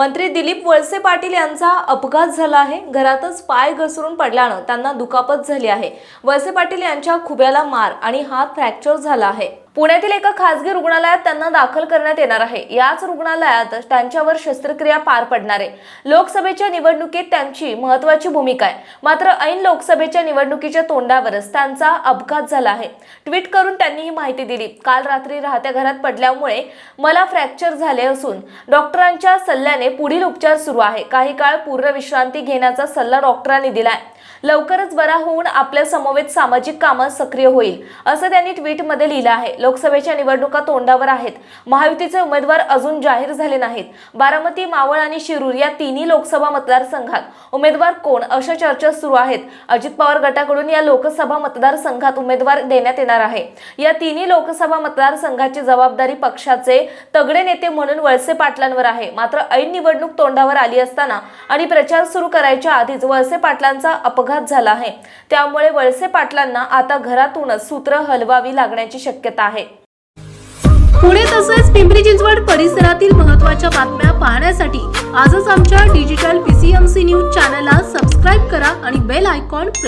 मंत्री दिलीप वळसे पाटील यांचा अपघात झाला आहे. घरातच पाय घसरून पडल्यानं त्यांना दुखापत झाली आहे. वळसे पाटील यांच्या खुब्याला मार आणि हात फ्रॅक्चर झाला आहे. पुण्यातील एका खासगी रुग्णालयात त्यांना दाखल करण्यात येणार आहे. याच रुग्णालयात त्यांच्यावर शस्त्रक्रिया पार पडणार आहे. लोकसभेच्या निवडणुकीत त्यांची महत्वाची भूमिका आहे. मात्र ऐन लोकसभेच्या निवडणुकीच्या तोंडावरच त्यांचा अपघात झाला आहे. ट्विट करून त्यांनी ही माहिती दिली. काल रात्री राहत्या घरात पडल्यामुळे मला फ्रॅक्चर झाले असून डॉक्टरांच्या सल्ल्याने पुढील उपचार सुरू आहे. काही काळ पूर्ण विश्रांती घेण्याचा सल्ला डॉक्टरांनी दिला आहे लवकरच बरा होऊन आपल्या समवेत सामाजिक कामात सक्रिय होईल असं त्यांनी ट्विटमध्ये लिहिलं आहे. लोकसभेच्या निवडणुका तोंडावर आहेत. महायुतीचे उमेदवार अजून जाहीर झाले नाहीत. बारामती मावळ आणि शिरूर या तिन्ही लोकसभा मतदारसंघात उमेदवार कोण अशा चर्चा सुरू आहेत? अजित पवार गटाकडून या लोकसभा मतदारसंघात उमेदवार देण्यात येणार आहे. या तिन्ही लोकसभा मतदारसंघाची जबाबदारी पक्षाचे तगडे नेते म्हणून वळसे पाटलांवर आहे. मात्र ऐन निवडणूक तोंडावर आली असताना आणि प्रचार सुरू करायच्या आधीच वळसे पाटलांचा अपघात झाला आहे. त्यामुळे वळसे पाटलांना आता घरातूनच सूत्र हलवावी लागण्याची शक्यता आहे. पुणे तसेच पिंपरी चिंचवड परिसरातील महत्त्वाच्या बातम्या पाहण्यासाठी आजच आमच्या डिजिटल पीसीएमसी न्यूज चॅनलला सबस्क्राईब करा आणि बेल आयकॉन